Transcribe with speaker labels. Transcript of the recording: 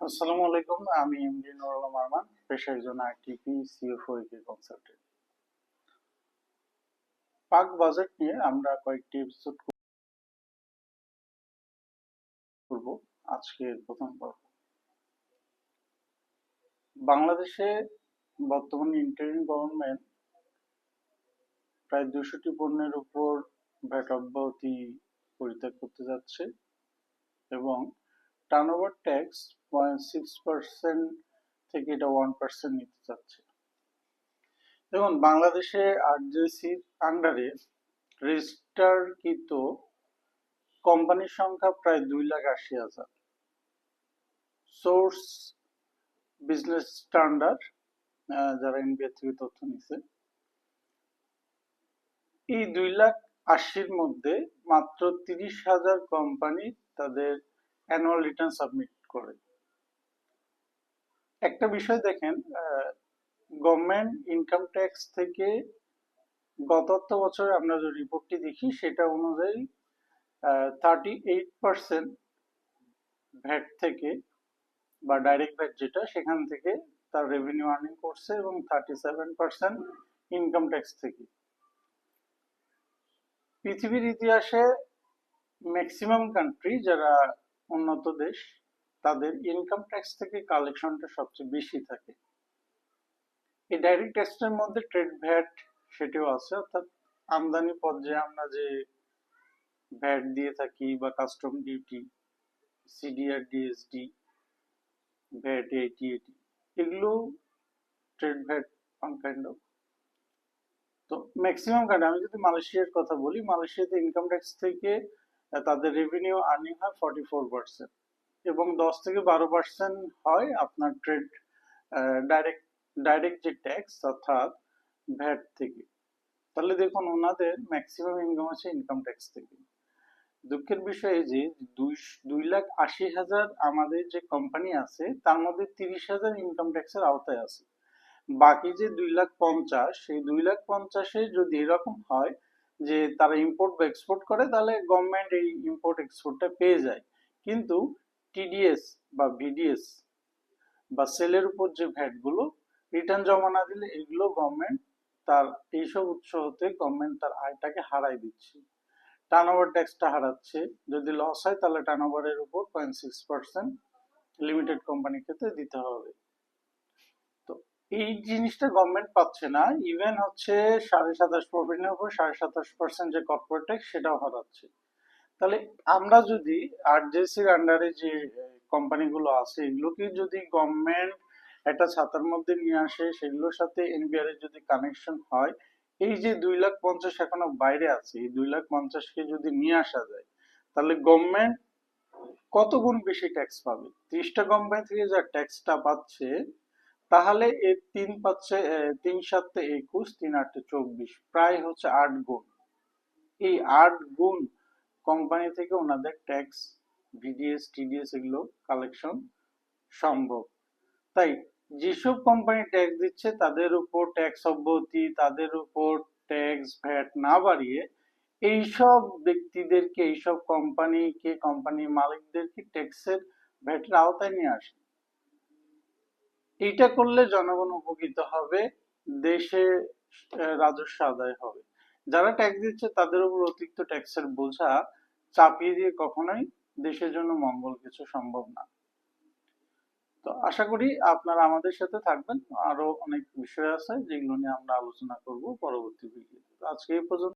Speaker 1: আসসালামু আলাইকুম, আমি এমডি নুরুল আরমান পেশা একজন আইটিপি সিএফও কে কনসালটেন্ট পাক বাজেট নিয়ে আমরা কয়েকটি এপিসোড করব, আজকের প্রথম পর্ব। বাংলাদেশে বর্তমানে ইন্টারিম গভর্নমেন্ট প্রায় দুশোটি পণ্যের উপর ভ্যাট অব্যাহতি পরিত্যাগ করতে যাচ্ছে এবং turnover tax point six percent থেকে এটা ওয়ান পার্সেন্ট নিতে চাচ্ছে দেখুন, বাংলাদেশে আরজেসির আন্ডারে রেজিস্টারকৃত কোম্পানির সংখ্যা প্রায় দুই লাখ আশি হাজার। সোর্স বিজনেস স্ট্যান্ডার্ড যারা এনবিআর থেকে তথ্য নিছে, এই দুই লাখ আশির মধ্যে মাত্র তিরিশ হাজার কোম্পানি তাদের অ্যানুয়াল রিটার্ন সাবমিট করে। একটা বিষয় দেখেন গভর্নমেন্ট ইনকাম ট্যাক্স থেকে গত বছরে আমরা যে রিপোর্টটি দেখি, সেটা অনুযায়ী থার্টি এইট পার্সেন্ট ভ্যাট থেকে বা ডাইরেক্ট ভ্যাট যেটা, সেখান থেকে তার রেভিনিউ আর্নিং করছে এবং thirty seven percent income tax থেকে। পৃথিবীর ইতিহাসে ম্যাক্সিমাম কান্ট্রি যারা উন্নত দেশ, তাদের ইনকাম ট্যাক্স থেকে কালেকশনটা সবচেয়ে বেশি থাকে। এই ডাইরেক্ট ট্যাক্সের মধ্যে ট্রেড ভ্যাট সেটিও আছে, অর্থাৎ আমদানি পর্যায়ে আমরা যে ভ্যাট দিয়ে থাকি বা custom duty CDR DSD VAT এটি এটি এগুলো trade VAT one kind of তো ম্যাক্সিমাম কান্ট্রি আমি যদি মালয়েশিয়ার কথা বলি, মালয়েশিয়াতে ইনকাম ট্যাক্স থেকে তাদের রেভিনিউ আর্নিং হয় ফর্টি ফোর পার্সেন্ট এবং দশ থেকে বারো পার্সেন্ট হয় আপনার ট্রেড ডাইরেক্ট ডাইরেক্ট যে ট্যাক্স অর্থাৎ ভ্যাট থেকে। তাহলে দেখুন ওনাদের ম্যাক্সিমাম ইনকাম আছে ইনকাম ট্যাক্স থেকে। দুঃখের বিষয় যে দুই দুই লাখ আশি হাজার আমাদের যে কোম্পানি আছে, তার মধ্যে তিরিশ হাজার ইনকাম ট্যাক্সের আওতায় আছে। বাকি যে দুই লাখ পঞ্চাশ, সেই দুই লাখ পঞ্চাশে যদি এরকম হয় যে তারা ইম্পোর্ট বা এক্সপোর্ট করে, তাহলে গভর্নমেন্ট এই ইম্পোর্ট এক্সপোর্টটা পেয়ে যায়। কিন্তু টিডিএস বা ভিডিএস বা সেলের উপর যে ভ্যাটগুলো রিটার্ন জমা না দিলে এগুলো গভর্নমেন্ট তার, এইসব উৎস হতে গভর্নমেন্ট তার আয়টাকে হারাই দিচ্ছে। টার্নওভার ট্যাক্সটা হারাচ্ছে। যদি লস হয়, তাহলে টার্নওভারের উপর পয়েন্ট সিক্স পার্সেন্ট লিমিটেড কোম্পানির ক্ষেত্রে দিতে হবে। এই জিনিসটা গভর্নমেন্ট পাচ্ছে না। ইভেন হচ্ছে সাড়ে সাতাশ প্রফিটের উপর, সাড়ে সাতাশ পার্সেন্ট যে কর্পোরেট ট্যাক্স সেটাও হারাচ্ছে। তাহলে আমরা যদি আরজেসির আন্ডারে যে কোম্পানিগুলো আছে, এগুলোকে যদি গভর্নমেন্ট একটা ছাতার মধ্যে নিয়ে আসে, সেগুলোর সাথে এনবিআর এর যদি কানেকশন হয়, এই যে দুই লাখ পঞ্চাশ এখনও বাইরে আছে, এই দুই লাখ পঞ্চাশকে যদি নিয়ে আসা যায়, তাহলে গভর্নমেন্ট কত গুণ বেশি ট্যাক্স পাবে? ত্রিশটা কোম্পানি থেকে যা ট্যাক্সটা পাচ্ছে তাহলে এর তিন পাচ্ছে তিন সাতে একুশ, তিন আটে চব্বিশ, প্রায় হচ্ছে আট গুণ। এই আট গুণ কোম্পানি থেকে ওনাদের ট্যাক্স ভিডিএস টিডিএস এগুলো কালেকশন সম্ভব। তাই যেসব কোম্পানি ট্যাক্স দিচ্ছে, তাদের উপর ট্যাক্স অব্যাহতি, তাদের উপর ট্যাক্স ভ্যাট না বাড়িয়ে এইসব ব্যক্তিদেরকে, এইসব কোম্পানিকে কোম্পানির মালিকদেরকে ট্যাক্সের ভ্যাটের আওতায় নিয়ে আসে। এইটা করলে জনগণ উপকৃত হবে, দেশে রাজস্ব আদায় হবে। যারা ট্যাক্স দিচ্ছে তাদের উপর অতিরিক্ত ট্যাক্সের বোঝা চাপিয়ে দিয়ে কখনোই দেশের জন্য মঙ্গল কিছু সম্ভব না। তো আশা করি আপনারা আমাদের সাথে থাকবেন। আরও অনেক বিষয় আছে যেগুলো নিয়ে আমরা আলোচনা করব পরবর্তী ভিডিওতে। আজকে এই পর্যন্ত।